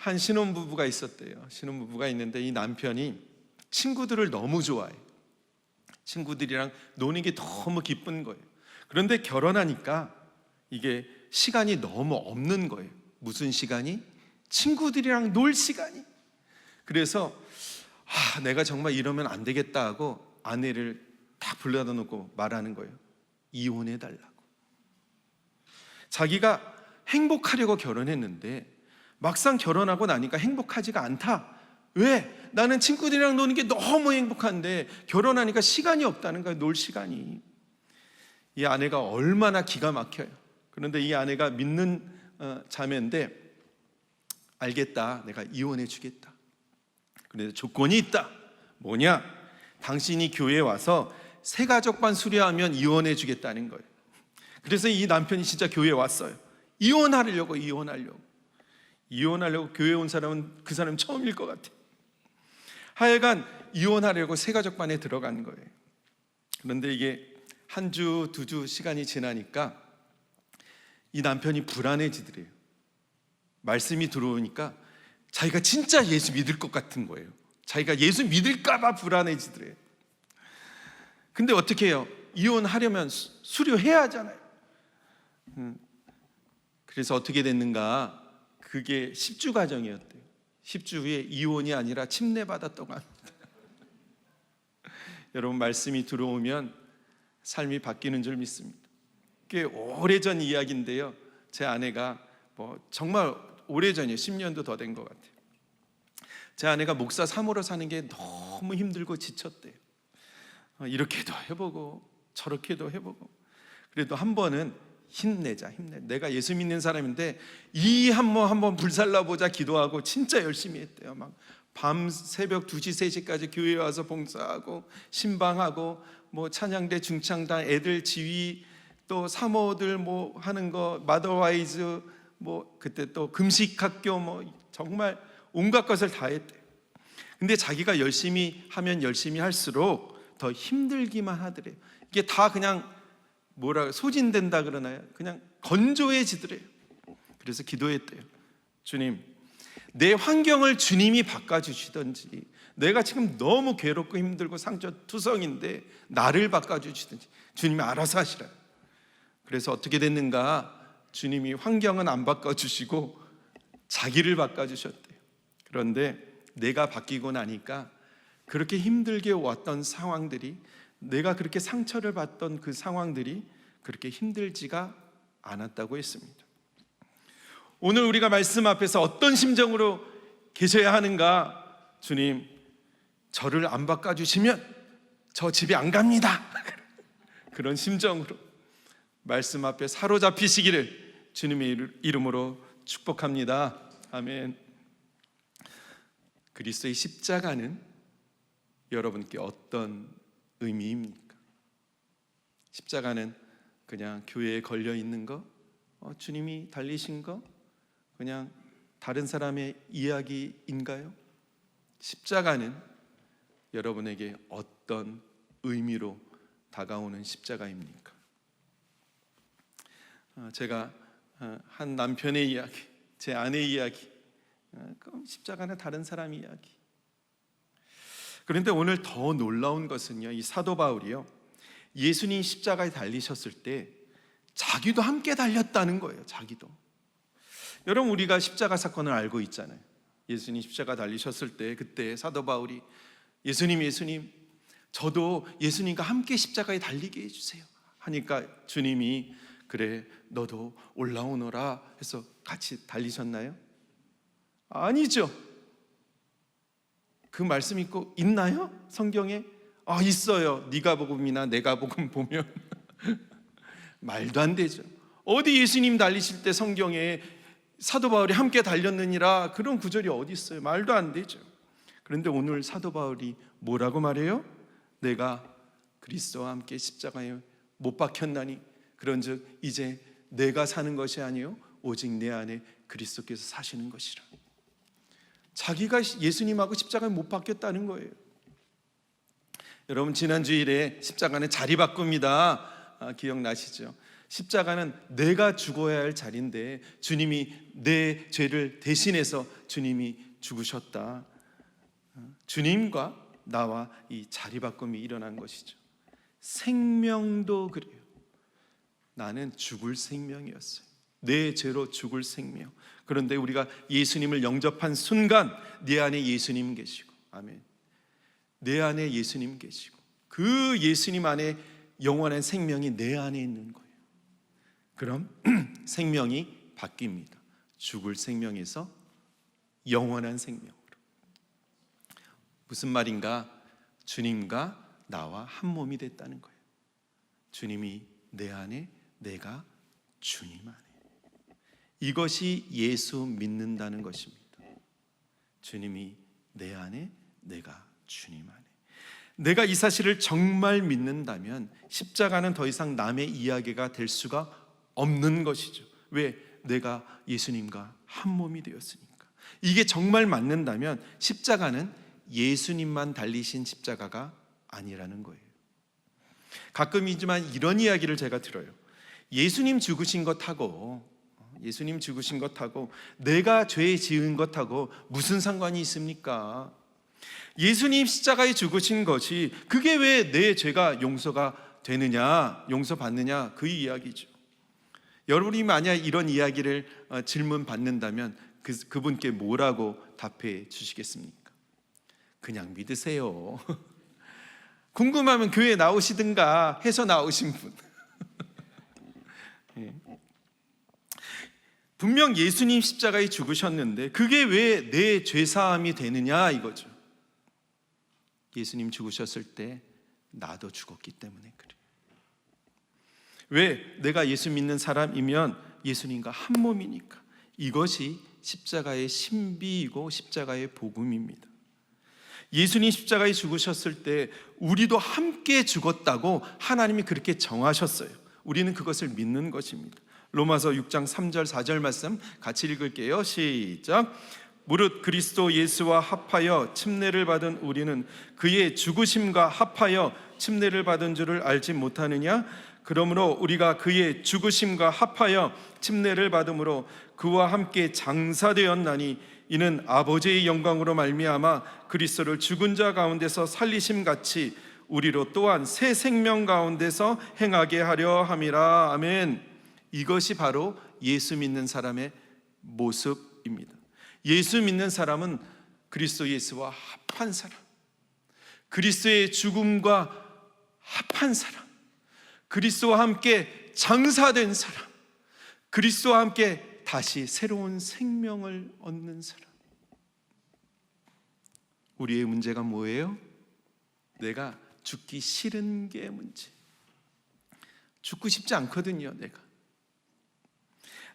한 신혼부부가 있었대요. 신혼부부가 있는데 이 남편이 친구들을 너무 좋아해. 친구들이랑 노는 게 너무 기쁜 거예요. 그런데 결혼하니까 이게 시간이 너무 없는 거예요. 무슨 시간이? 친구들이랑 놀 시간이. 그래서 아, 내가 정말 이러면 안 되겠다 하고 아내를 딱 불러다 놓고 말하는 거예요. 이혼해 달라고. 자기가 행복하려고 결혼했는데 막상 결혼하고 나니까 행복하지가 않다. 왜? 나는 친구들이랑 노는 게 너무 행복한데 결혼하니까 시간이 없다는 거야, 놀 시간이. 이 아내가 얼마나 기가 막혀요. 그런데 이 아내가 믿는 어, 자매인데 알겠다. 내가 이혼해 주겠다. 그런데 조건이 있다. 뭐냐? 당신이 교회에 와서 새 가족반 수료하면 이혼해 주겠다는 거예요. 그래서 이 남편이 진짜 교회에 왔어요. 이혼하려고 이혼하려고. 이혼하려고 교회 온 사람은 그 사람 처음일 것 같아. 하여간 이혼하려고 새 가족 반에 들어간 거예요. 그런데 이게 한 주, 두 주 시간이 지나니까 이 남편이 불안해지더래요. 말씀이 들어오니까 자기가 진짜 예수 믿을 것 같은 거예요. 자기가 예수 믿을까봐 불안해지더래요. 근데 어떻게 해요? 이혼하려면 수- 수료해야 하잖아요. 음, 그래서 어떻게 됐는가? 그게 10주 과정이었대요. 10주 후에 이혼이 아니라 침례받았다고 합니다. 여러분 말씀이 들어오면 삶이 바뀌는 줄 믿습니다. 꽤 오래전 이야기인데요. 제 아내가 뭐 정말 오래전이에요. 10년도 더 된 것 같아요. 제 아내가 목사 사모로 사는 게 너무 힘들고 지쳤대요. 어, 이렇게도 해보고 저렇게도 해보고 그래도 한 번은 힘내자 힘내. 내가 예수 믿는 사람인데 이 한번 한번 불살라 보자 기도하고 진짜 열심히 했대요. 막 밤 새벽 2시 3시까지 교회에 와서 봉사하고 신방하고 뭐 찬양대 중창단 애들 지휘 또 사모들 뭐 하는 거 마더와이즈 뭐 그때 또 금식 학교 뭐 정말 온갖 것을 다 했대요 근데 자기가 열심히 하면 열심히 할수록 더 힘들기만 하더래요. 이게 다 그냥 뭐라 소진된다 그러나요? 그냥 건조해지더래요. 그래서 기도했대요. 주님, 내 환경을 주님이 바꿔주시든지, 내가 지금 너무 괴롭고 힘들고 상처 투성인데 나를 바꿔주시든지, 주님이 알아서 하시라. 그래서 어떻게 됐는가? 주님이 환경은 안 바꿔주시고 자기를 바꿔주셨대요. 그런데 내가 바뀌고 나니까 그렇게 힘들게 왔던 상황들이 내가 그렇게 상처를 받던 그 상황들이 그렇게 힘들지가 않았다고 했습니다. 오늘 우리가 말씀 앞에서 어떤 심정으로 계셔야 하는가? 주님, 저를 안 바꿔주시면 저 집에 안 갑니다. 그런 심정으로 말씀 앞에 사로잡히시기를 주님의 이름으로 축복합니다. 아멘. 그리스도의 십자가는 여러분께 어떤 의미입니까? 십자가는 그냥 교회에 걸려 있는 거, 어, 주님이 달리신 거, 그냥 다른 사람의 이야기인가요? 십자가는 여러분에게 어떤 의미로 다가오는 십자가입니까? 어, 제가 어, 한 남편의 이야기, 제 아내의 이야기, 어, 그럼 십자가는 다른 사람 이야기. 그런데 오늘 더 놀라운 것은요, 이 사도 바울이요, 예수님 십자가에 달리셨을 때 자기도 함께 달렸다는 거예요, 자기도. 여러분 우리가 십자가 사건을 알고 있잖아요. 예수님 십자가 달리셨을 때 그때 사도 바울이 예수님 예수님 저도 예수님과 함께 십자가에 달리게 해주세요. 하니까 주님이 그래 너도 올라오너라 해서 같이 달리셨나요? 아니죠. 그 말씀 있고 있나요? 성경에? 아 있어요. 네가 복음이나 내가 복음 보면 말도 안 되죠. 어디 예수님 달리실 때 성경에 사도 바울이 함께 달렸느니라 그런 구절이 어디 있어요? 말도 안 되죠. 그런데 오늘 사도 바울이 뭐라고 말해요? 내가 그리스도와 함께 십자가에 못 박혔나니 그런즉 이제 내가 사는 것이 아니요 오직 내 안에 그리스도께서 사시는 것이라. 자기가 예수님하고 십자가에 못 박혔다는 거예요. 여러분 지난 주일에 십자가는 자리 바꿉니다. 아, 기억나시죠? 십자가는 내가 죽어야 할 자리인데 주님이 내 죄를 대신해서 주님이 죽으셨다. 주님과 나와 이 자리 바꿈이 일어난 것이죠. 생명도 그래요. 나는 죽을 생명이었어요. 내 죄로 죽을 생명. 그런데 우리가 예수님을 영접한 순간 내 안에 예수님 계시고, 아멘. 내 안에 예수님 계시고, 그 예수님 안에 영원한 생명이 내 안에 있는 거예요. 그럼 생명이 바뀝니다. 죽을 생명에서 영원한 생명으로. 무슨 말인가? 주님과 나와 한 몸이 됐다는 거예요. 주님이 내 안에, 내가 주님 안에. 이것이 예수 믿는다는 것입니다. 주님이 내 안에, 내가 주님 안에. 내가 이 사실을 정말 믿는다면 십자가는 더 이상 남의 이야기가 될 수가 없는 것이죠. 왜? 내가 예수님과 한 몸이 되었으니까. 이게 정말 맞는다면 십자가는 예수님만 달리신 십자가가 아니라는 거예요. 가끔이지만 이런 이야기를 제가 들어요. 예수님 죽으신 것하고 예수님 죽으신 것하고 내가 죄 지은 것하고 무슨 상관이 있습니까? 예수님 십자가에 죽으신 것이 그게 왜 내 죄가 용서가 되느냐, 용서받느냐 그 이야기죠. 여러분이 만약 이런 이야기를 어, 질문 받는다면 그, 그분께 뭐라고 답해 주시겠습니까? 그냥 믿으세요. 궁금하면 교회 나오시든가 해서 나오신 분. 예. 분명 예수님 십자가에 죽으셨는데 그게 왜 내 죄사함이 되느냐 이거죠. 예수님 죽으셨을 때 나도 죽었기 때문에 그래. 왜 내가 예수 믿는 사람이면 예수님과 한 몸이니까 이것이 십자가의 신비이고 십자가의 복음입니다. 예수님 십자가에 죽으셨을 때 우리도 함께 죽었다고 하나님이 그렇게 정하셨어요. 우리는 그것을 믿는 것입니다. 로마서 6장 3절 4절 말씀 같이 읽을게요. 시작. 무릇 그리스도 예수와 합하여 침례를 받은 우리는 그의 죽으심과 합하여 침례를 받은 줄을 알지 못하느냐? 그러므로 우리가 그의 죽으심과 합하여 침례를 받음으로 그와 함께 장사되었나니 이는 아버지의 영광으로 말미암아 그리스도를 죽은 자 가운데서 살리심 같이 우리로 또한 새 생명 가운데서 행하게 하려 함이라 아멘. 이것이 바로 예수 믿는 사람의 모습입니다. 예수 믿는 사람은 그리스도 예수와 합한 사람, 그리스도의 죽음과 합한 사람, 그리스도와 함께 장사된 사람, 그리스도와 함께 다시 새로운 생명을 얻는 사람. 우리의 문제가 뭐예요? 내가 죽기 싫은 게 문제. 죽고 싶지 않거든요, 내가.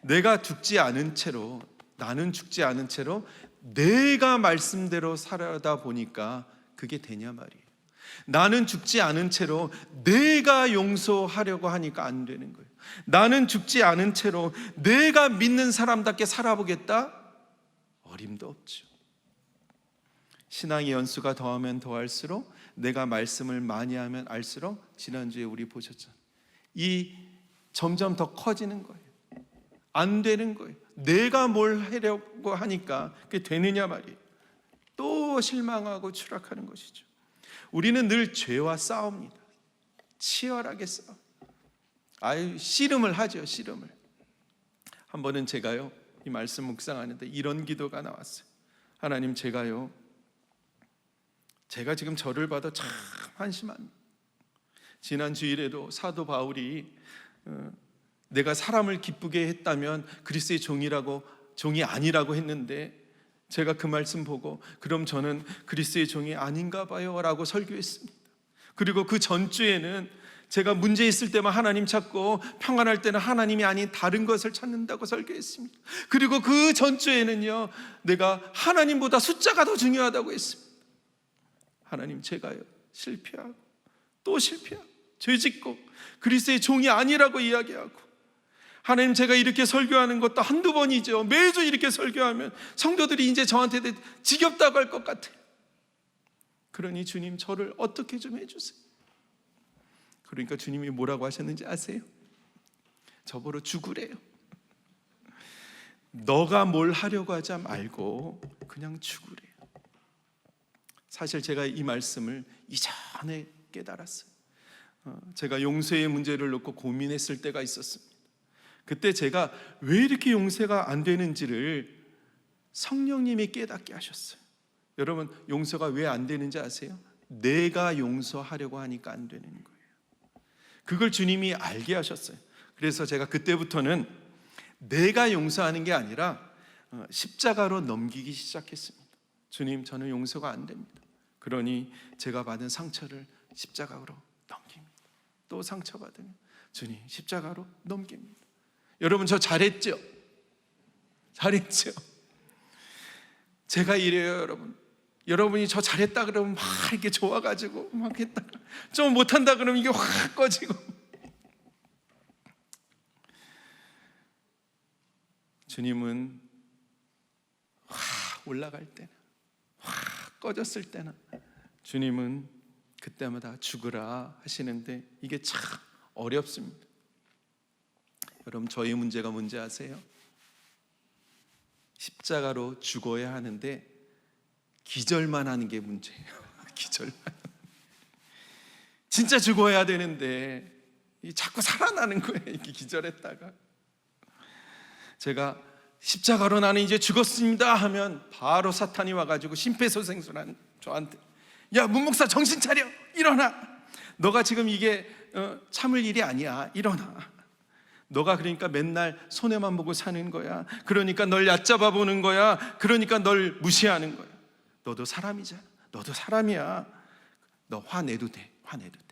내가 죽지 않은 채로 나는 죽지 않은 채로 내가 말씀대로 살아다 보니까 그게 되냐 말이에요. 나는 죽지 않은 채로 내가 용서하려고 하니까 안 되는 거예요. 나는 죽지 않은 채로 내가 믿는 사람답게 살아보겠다? 어림도 없죠. 신앙의 연수가 더하면 더할수록 내가 말씀을 많이 하면 알수록 지난주에 우리 보셨잖아요. 이 점점 더 커지는 거예요. 안 되는 거예요. 내가 뭘 하려고 하니까 그게 되느냐 말이에요. 또 실망하고 추락하는 것이죠. 우리는 늘 죄와 싸웁니다. 치열하게 싸워. 아유, 씨름을 하죠, 씨름을. 한 번은 제가요, 이 말씀 묵상하는데 이런 기도가 나왔어요. 하나님, 제가요, 제가 지금 저를 받아 참 한심합니다. 지난 주일에도 사도 바울이 어, 내가 사람을 기쁘게 했다면 그리스의 종이라고 종이 아니라고 했는데 제가 그 말씀 보고 그럼 저는 그리스의 종이 아닌가 봐요라고 설교했습니다. 그리고 그 전주에는 제가 문제 있을 때만 하나님 찾고 평안할 때는 하나님이 아닌 다른 것을 찾는다고 설교했습니다. 그리고 그 전주에는요, 내가 하나님보다 숫자가 더 중요하다고 했습니다. 하나님 제가요 실패하고 또 실패하고 죄 짓고 그리스의 종이 아니라고 이야기하고 하나님 제가 이렇게 설교하는 것도 한두 번이죠. 매주 이렇게 설교하면 성도들이 이제 저한테 지겹다고 할 것 같아요. 그러니 주님 저를 어떻게 좀 해주세요. 그러니까 주님이 뭐라고 하셨는지 아세요? 저보러 죽으래요. 너가 뭘 하려고 하자 말고 그냥 죽으래요. 사실 제가 이 말씀을 이전에 깨달았어요. 어, 제가 용서의 문제를 놓고 고민했을 때가 있었습니다. 그때 제가 왜 이렇게 용서가 안 되는지를 성령님이 깨닫게 하셨어요. 여러분 용서가 왜 안 되는지 아세요? 내가 용서하려고 하니까 안 되는 거예요. 그걸 주님이 알게 하셨어요. 그래서 제가 그때부터는 내가 용서하는 게 아니라 어, 십자가로 넘기기 시작했습니다. 주님, 저는 용서가 안 됩니다. 그러니 제가 받은 상처를 십자가로 넘깁니다. 또 상처받으면 주님, 십자가로 넘깁니다. 여러분, 저 잘했죠? 잘했죠? 제가 이래요, 여러분. 여러분이 저 잘했다 그러면 막 이렇게 좋아가지고 막 했다. 좀 못한다 그러면 이게 확 꺼지고. 주님은 확 올라갈 때나 확 꺼졌을 때나 주님은 그때마다 죽으라 하시는데 이게 참 어렵습니다. 여러분 저희 문제가 뭔지 아세요? 십자가로 죽어야 하는데 기절만 하는 게 문제예요. 기절만. 진짜 죽어야 되는데 자꾸 살아나는 거예요. 이렇게 기절했다가 제가 십자가로 나는 이제 죽었습니다 하면 바로 사탄이 와가지고 심폐소생술한 저한테 야 문목사 정신 차려 일어나 너가 지금 이게 어, 참을 일이 아니야 일어나 너가 그러니까 맨날 손해만 보고 사는 거야. 그러니까 널 얕잡아 보는 거야. 그러니까 널 무시하는 거야. 너도 사람이잖아. 너도 사람이야. 너 화내도 돼. 화내도 돼.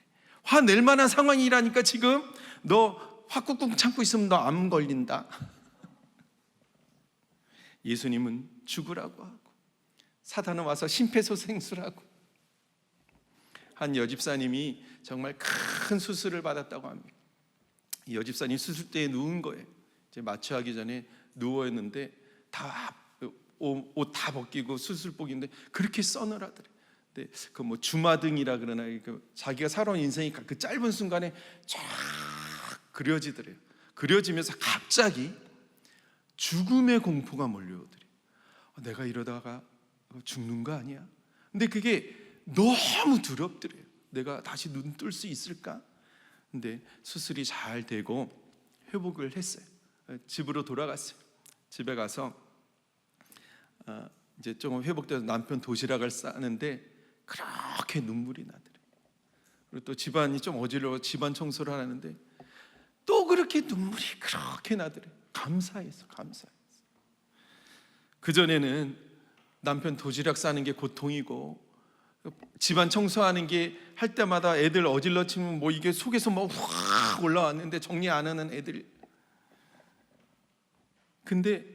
화낼 만한 상황이라니까 지금 너 화 꾹꾹 참고 있으면 너 암 걸린다. 예수님은 죽으라고 하고 사단은 와서 심폐소생술하고 한 여집사님이 정말 큰 수술을 받았다고 합니다. 이 여집사님 수술대에 누운 거예요. 이제 마취하기 전에 누워 있는데 다 옷다 벗기고 수술복인데 그렇게 써늘하더래. 근데 그 뭐 주마등이라 그러나 그 자기가 살아온 인생이 그 짧은 순간에 쫙 그려지더래요. 그려지면서 갑자기 죽음의 공포가 몰려오더래. 내가 이러다가 죽는 거 아니야? 근데 그게 너무 두렵더래요. 내가 다시 눈 뜰 수 있을까? 근데 수술이 잘 되고 회복을 했어요. 집으로 돌아갔어요. 집에 가서 어, 이제 조금 회복돼서 남편 도시락을 싸는데 그렇게 눈물이 나더래. 그리고 또 집안이 좀 어지러워 집안 청소를 하는데 또 그렇게 눈물이 그렇게 나더래. 감사해서 감사해서. 그 전에는 남편 도시락 싸는 게 고통이고 집안 청소하는 게 할 때마다 애들 어질러 치면 뭐 이게 속에서 막 확 올라왔는데 정리 안 하는 애들. 근데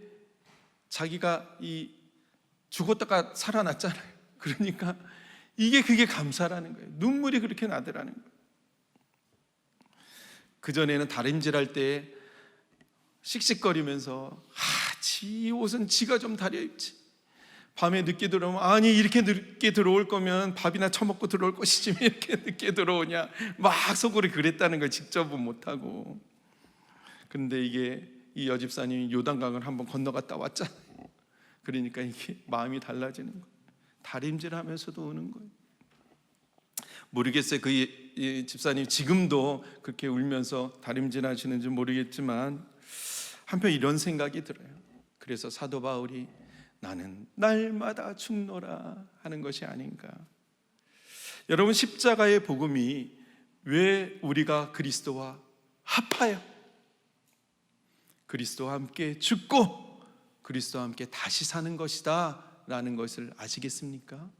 자기가 이 죽었다가 살아났잖아요. 그러니까 이게 그게 감사라는 거예요. 눈물이 그렇게 나더라는 거예요. 그 전에는 다림질할 때 씩씩거리면서 아, 지 옷은 지가 좀 다려 입지. 밤에 늦게 들어오면 아니 이렇게 늦게 들어올 거면 밥이나 처먹고 들어올 것이지 왜 이렇게 늦게 들어오냐. 막 속으로 그랬다는 걸 직접은 못하고. 근데 이게 이 여집사님이 요단강을 한번 건너갔다 왔잖아요. 그러니까 이게 마음이 달라지는 거예요. 다림질하면서도 우는 거예요. 모르겠어요. 그이 집사님 지금도 그렇게 울면서 다림질하시는지 모르겠지만 한편 이런 생각이 들어요. 그래서 사도 바울이 나는 날마다 죽노라 하는 것이 아닌가. 여러분 십자가의 복음이 왜 우리가 그리스도와 합하여 그리스도와 함께 죽고 그리스도와 함께 다시 사는 것이다 라는 것을 아시겠습니까?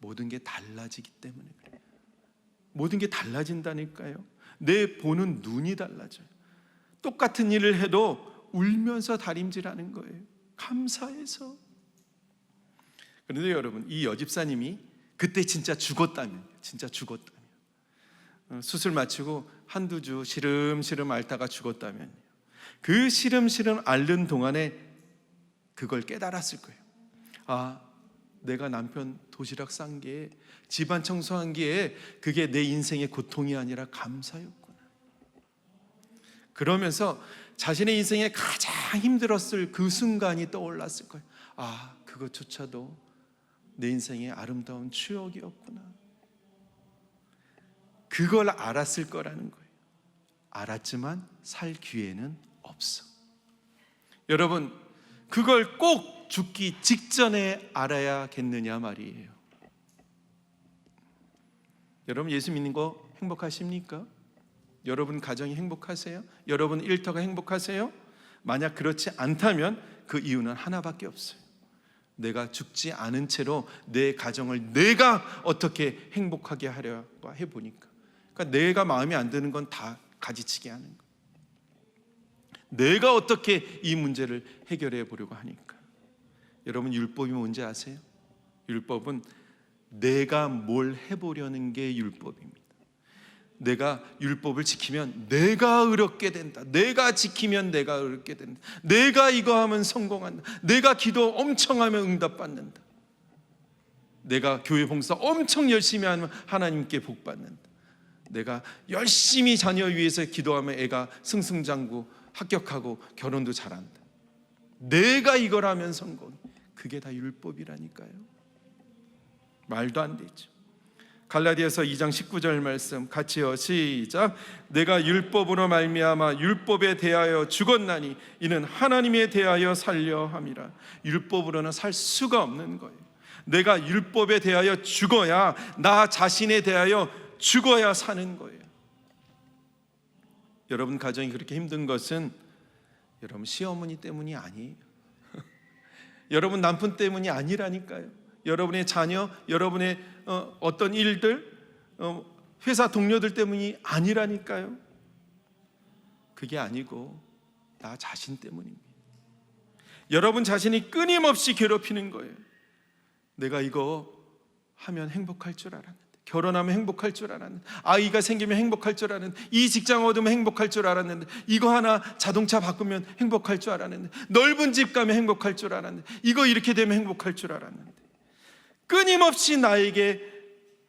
모든 게 달라지기 때문에 그래요. 모든 게 달라진다니까요. 내 보는 눈이 달라져요. 똑같은 일을 해도 울면서 다림질하는 거예요. 감사해서. 그런데 여러분, 이 여집사님이 그때 진짜 죽었다면, 진짜 죽었다면, 어, 수술 마치고 한두 주 시름시름 앓다가 죽었다면, 그 시름시름 앓는 동안에 그걸 깨달았을 거예요. 아, 내가 남편 도시락 싼 게, 집안 청소한 게, 그게 내 인생의 고통이 아니라 감사였구나. 그러면서 자신의 인생에 가장 힘들었을 그 순간이 떠올랐을 거예요. 아, 그것조차도 내 인생의 아름다운 추억이었구나. 그걸 알았을 거라는 거예요. 알았지만 살 기회는 없어. 여러분, 그걸 꼭 죽기 직전에 알아야겠느냐 말이에요. 여러분 예수 믿는 거 행복하십니까? 여러분 가정이 행복하세요? 여러분 일터가 행복하세요? 만약 그렇지 않다면 그 이유는 하나밖에 없어요. 내가 죽지 않은 채로 내 가정을 내가 어떻게 행복하게 하려고 해보니까. 그러니까 내가 마음에 안 드는 건 다 가지치기 하는 거. 내가 어떻게 이 문제를 해결해 보려고 하니까. 여러분 율법이 뭔지 아세요? 율법은 내가 뭘 해보려는 게 율법입니다. 내가 율법을 지키면 내가 의롭게 된다. 내가 지키면 내가 의롭게 된다. 내가 이거 하면 성공한다. 내가 기도 엄청 하면 응답받는다. 내가 교회 봉사 엄청 열심히 하면 하나님께 복 받는다. 내가 열심히 자녀 위해서 기도하면 애가 승승장구 합격하고 결혼도 잘한다. 내가 이걸 하면 성공. 그게 다 율법이라니까요. 말도 안 되죠. 갈라디아서 2장 19절 말씀 같이요. 시작. 내가 율법으로 말미암아 율법에 대하여 죽었나니 이는 하나님에 대하여 살려 함이라. 율법으로는 살 수가 없는 거예요. 내가 율법에 대하여 죽어야 나 자신에 대하여 죽어야 사는 거예요. 여러분 가정이 그렇게 힘든 것은 여러분 시어머니 때문이 아니에요. 여러분 남편 때문이 아니라니까요 여러분의 자녀, 여러분의 어, 어떤 일들, 어, 회사 동료들 때문이 아니라니까요. 그게 아니고 나 자신 때문입니다. 여러분 자신이 끊임없이 괴롭히는 거예요. 내가 이거 하면 행복할 줄 알았는데, 결혼하면 행복할 줄 알았는데, 아이가 생기면 행복할 줄 알았는데, 이 직장 얻으면 행복할 줄 알았는데, 이거 하나 자동차 바꾸면 행복할 줄 알았는데, 넓은 집 가면 행복할 줄 알았는데, 이거 이렇게 되면 행복할 줄 알았는데. 끊임없이 나에게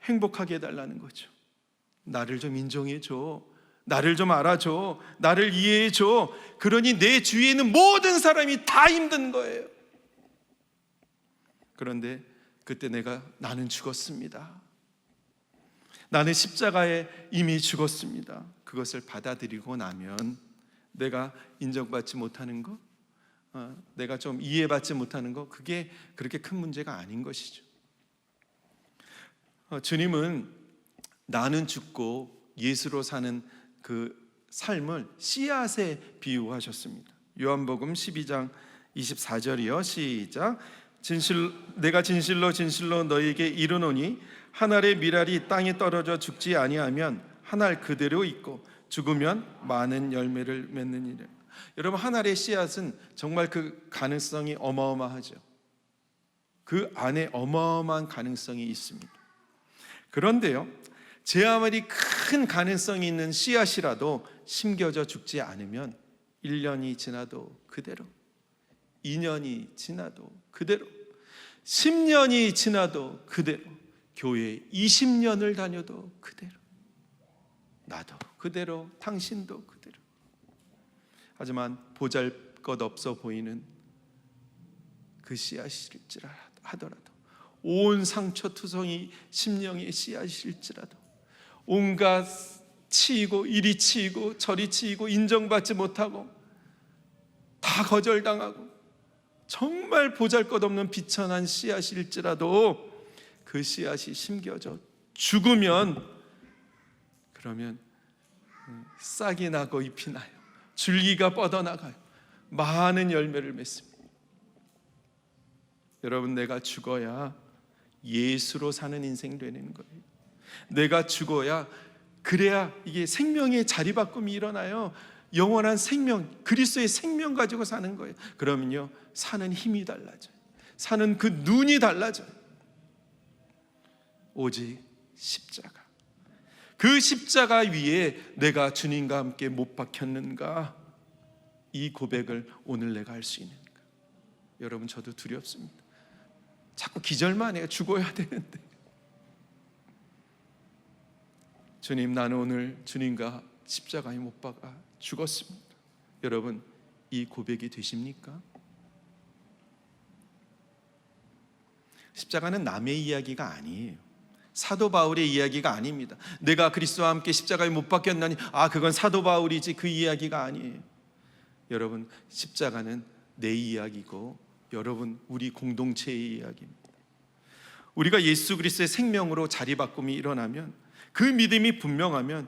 행복하게 해달라는 거죠. 나를 좀 인정해줘. 나를 좀 알아줘. 나를 이해해줘. 그러니 내 주위에 있는 모든 사람이 다 힘든 거예요. 그런데 그때 내가 나는 죽었습니다. 나는 십자가에 이미 죽었습니다. 그것을 받아들이고 나면 내가 인정받지 못하는 거, 어, 내가 좀 이해받지 못하는 거, 그게 그렇게 큰 문제가 아닌 것이죠. 어, 주님은 나는 죽고 예수로 사는 그 삶을 씨앗에 비유하셨습니다. 요한복음 12장 24절이요. 시작. 진실 내가 진실로 진실로 너에게 이르노니 한 알의 미랄이 땅에 떨어져 죽지 아니하면 한 알 그대로 있고 죽으면 많은 열매를 맺느니라. 여러분 한 알의 씨앗은 정말 그 가능성이 어마어마하죠. 그 안에 어마어마한 가능성이 있습니다. 그런데요, 제 아무리 큰 가능성이 있는 씨앗이라도 심겨져 죽지 않으면 1년이 지나도 그대로, 2년이 지나도 그대로, 10년이 지나도 그대로, 교회 20년을 다녀도 그대로, 나도 그대로, 당신도 그대로. 하지만 보잘 것 없어 보이는 그 씨앗일지라 하더라도 온 상처 투성이 심령의 씨앗일지라도 온갖 치이고 이리 치이고 저리 치이고 인정받지 못하고 다 거절당하고 정말 보잘것없는 비천한 씨앗일지라도 그 씨앗이 심겨져 죽으면 그러면 싹이 나고 잎이 나요. 줄기가 뻗어나가요. 많은 열매를 맺습니다. 여러분 내가 죽어야 예수로 사는 인생 되는 거예요. 내가 죽어야 그래야 이게 생명의 자리 바꿈이 일어나요. 영원한 생명, 그리스도의 생명 가지고 사는 거예요. 그러면요, 사는 힘이 달라져요. 사는 그 눈이 달라져요. 오직 십자가. 그 십자가 위에 내가 주님과 함께 못 박혔는가? 이 고백을 오늘 내가 할 수 있는가? 여러분, 저도 두렵습니다. 자꾸 기절만 해요. 죽어야 되는데. 주님, 나는 오늘 주님과 십자가에 못 박아 죽었습니다. 여러분, 이 고백이 되십니까? 십자가는 남의 이야기가 아니에요. 사도 바울의 이야기가 아닙니다. 내가 그리스도와 함께 십자가에 못 박혔나니 아 그건 사도 바울이지 그 이야기가 아니에요. 여러분 십자가는 내 이야기고 여러분 우리 공동체의 이야기입니다. 우리가 예수 그리스도의 생명으로 자리 바꿈이 일어나면 그 믿음이 분명하면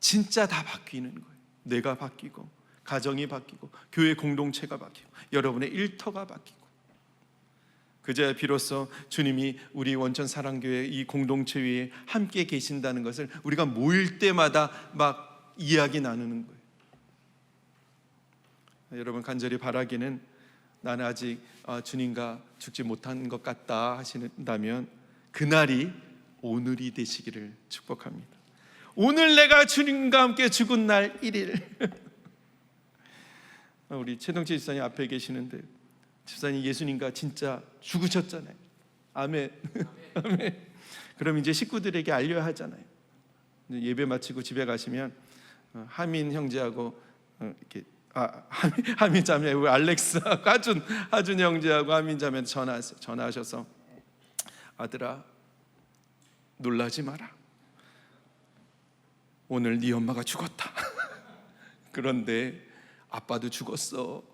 진짜 다 바뀌는 거예요. 내가 바뀌고 가정이 바뀌고 교회 공동체가 바뀌고 여러분의 일터가 바뀌고 그제야 비로소 주님이 우리 원천 사랑교회 이 공동체 위에 함께 계신다는 것을 우리가 모일 때마다 막 이야기 나누는 거예요. 여러분 간절히 바라기는 나는 아직 아, 주님과 죽지 못한 것 같다 하신다면 그날이 오늘이 되시기를 축복합니다. 오늘 내가 주님과 함께 죽은 날 1일. 우리 최동재 집사님 앞에 계시는데 집사님 예수님과 진짜 죽으셨잖아요. 아멘. 아멘. 그럼 이제 식구들에게 알려야 하잖아요. 예배 마치고 집에 가시면 어, 하민 형제하고 어, 이렇게 아 하민, 하민 자매 우리 알렉스 하준 하준 형제하고 하민 자매 전화 전화하셔서 아들아 놀라지 마라. 오늘 네 엄마가 죽었다. 그런데 아빠도 죽었어.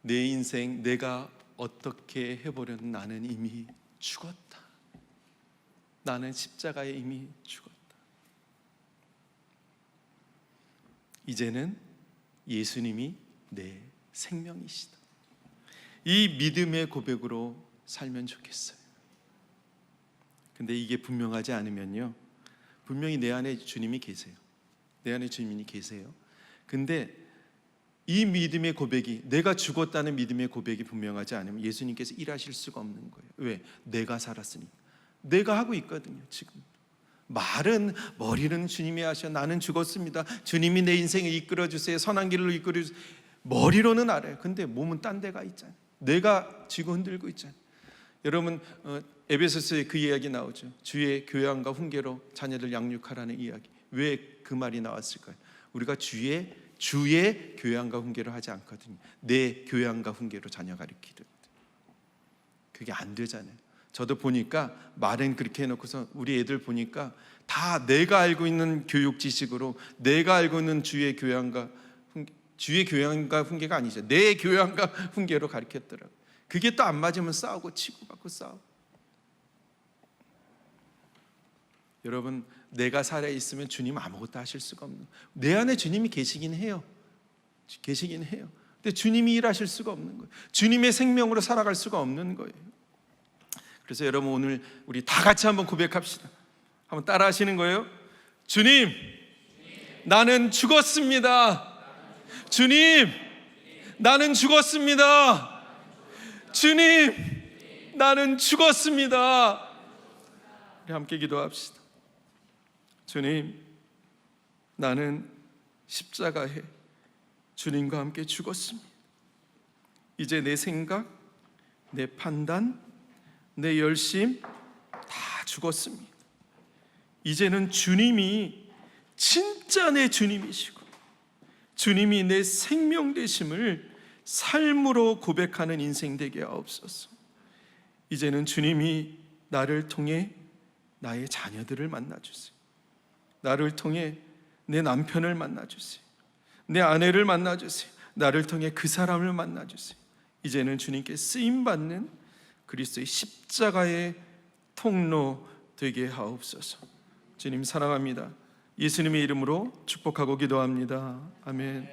내 인생 내가 어떻게 해보려는 나는 이미 죽었다. 나는 십자가에 이미 죽었다. 이제는 예수님이 내 생명이시다. 이 믿음의 고백으로 살면 좋겠어요. 근데 이게 분명하지 않으면요. 분명히 내 안에 주님이 계세요. 내 안에 주님이 계세요. 근데 이 믿음의 고백이 내가 죽었다는 믿음의 고백이 분명하지 않으면 예수님께서 일하실 수가 없는 거예요. 왜? 내가 살았으니까. 내가 하고 있거든요, 지금. 말은 머리는 주님이 하셔. 나는 죽었습니다. 주님이 내 인생을 이끌어 주세요. 선한 길로 이끌어 주세요. 머리로는 알아요. 근데 몸은 딴 데가 있잖아요. 내가 쥐고 흔들고 있잖아요. 여러분 어, 에베소서에 그 이야기 나오죠. 주의 교양과 훈계로 자녀들 양육하라는 이야기. 왜 그 말이 나왔을까요? 우리가 주의 주의 교양과 훈계로 하지 않거든요. 내 교양과 훈계로 자녀 가르치거든. 그게 안 되잖아요. 저도 보니까 말은 그렇게 해놓고서 우리 애들 보니까 다 내가 알고 있는 교육 지식으로 내가 알고 있는 주의 교양과 주의 교양과 훈계가 아니죠. 내 교양과 훈계로 가르쳤더라고. 그게 또 안 맞으면 싸우고 치고받고 싸우고. 여러분 내가 살아 있으면 주님 아무것도 하실 수가 없는. 내 안에 주님이 계시긴 해요. 계시긴 해요. 근데 주님이 일하실 수가 없는 거예요. 주님의 생명으로 살아갈 수가 없는 거예요. 그래서 여러분 오늘 우리 다 같이 한번 고백합시다. 한번 따라 하시는 거예요. 주님, 나는 죽었습니다. 주님, 나는 죽었습니다. 주님, 나는 죽었습니다. 우리 함께 기도합시다. 주님, 나는 십자가에 주님과 함께 죽었습니다. 이제 내 생각, 내 판단, 내 열심 다 죽었습니다. 이제는 주님이 진짜 내 주님이시고 주님이 내 생명 되심을 삶으로 고백하는 인생 되게 하옵소서. 이제는 주님이 나를 통해 나의 자녀들을 만나 주세요. 나를 통해 내 남편을 만나 주세요. 내 아내를 만나 주세요. 나를 통해 그 사람을 만나 주세요. 이제는 주님께 쓰임 받는 그리스도의 십자가의 통로 되게 하옵소서. 주님 사랑합니다. 예수님의 이름으로 축복하고 기도합니다. 아멘.